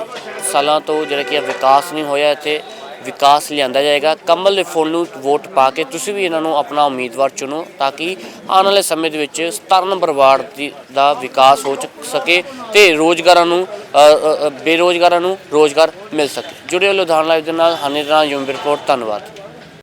ਸਾਲਾਂ ਤੋਂ ਜਿਹੜਾ ਕਿ ਇਹ ਵਿਕਾਸ ਨਹੀਂ ਹੋਇਆ ਇੱਥੇ ਵਿਕਾਸ ਲਿਆਂਦਾ ਜਾਏਗਾ। ਕਮਲ ਦੇ ਫੁੱਲ ਨੂੰ ਵੋਟ ਪਾ ਕੇ ਤੁਸੀਂ ਵੀ ਇਹਨਾਂ ਨੂੰ ਆਪਣਾ ਉਮੀਦਵਾਰ ਚੁਣੋ ਤਾਂ ਕਿ ਆਉਣ ਵਾਲੇ ਸਮੇਂ ਦੇ ਵਿੱਚ 17 ਨੰਬਰ ਵਾਰਡ ਦੀ ਦਾ ਵਿਕਾਸ ਹੋ ਚ- ਸਕੇ ਤੇ ਰੋਜ਼ਗਾਰਾਂ ਨੂੰ ਅ, ਬੇਰੋਜ਼ਗਾਰਾਂ ਨੂੰ ਰੋਜ਼ਗਾਰ ਮਿਲ ਸਕੇ। ਜੁੜੇ ਹੋ ਲੁਧਿਆਣਾ ਲਾਈਵ ਦੇ ਨਾਲ ਹਨੀ ਰਾਣਾ ਯੂਮ ਰਿਪੋਰਟ ਧੰਨਵਾਦ।